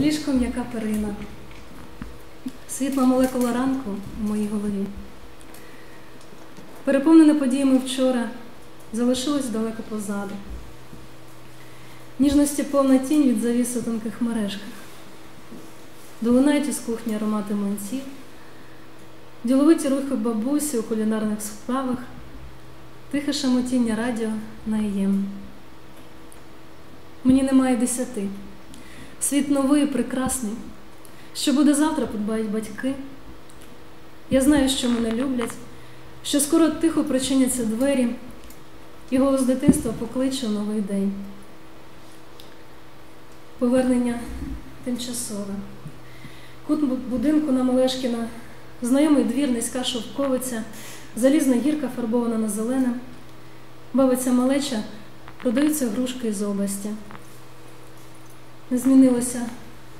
ліжком яка перина, світла молекула ранку в моїй голові. Переповнене подіями вчора залишилось далеко позаду. Ніжності повна тінь від завіс у тонких мережках. Долунають із кухні аромати млинців, діловиті рухи бабусі у кулінарних справах, тихе шамотіння радіо на єм. Мені немає десяти. Світ новий, прекрасний. Що буде завтра, подбають батьки. Я знаю, що мене люблять, що скоро тихо причиняться двері, і голос дитинства покличе новий день. Повернення тимчасове. Кут будинку на Малешкіна, знайомий двір, низька шовковиця, залізна гірка фарбована на зелене, бавиться малеча, продаються грушки з області. Не змінилося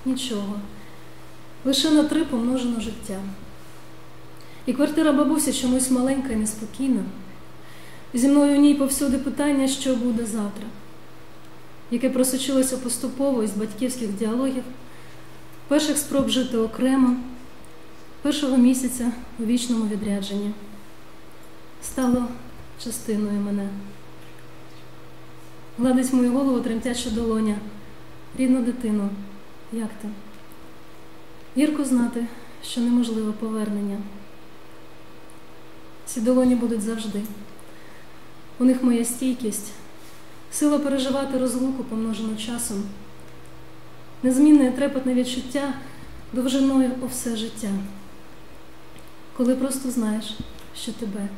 нічого, лише на три помножено життя. І квартира бабусі чомусь маленька і неспокійна. Зі мною в ній повсюди питання, що буде завтра, яке просочилося поступово із батьківських діалогів, перших спроб жити окремо, першого місяця у вічному відрядженні. Стало частиною мене. Гладить мою голову тремтяча долоня. Рідна дитино, як ти? Гірко знати, що неможливе повернення. Ці долоні будуть завжди. У них моя стійкість, сила переживати розлуку, помножену часом, незмінне і трепетне відчуття довжиною у все життя, коли просто знаєш, що тебе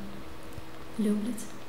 люблять.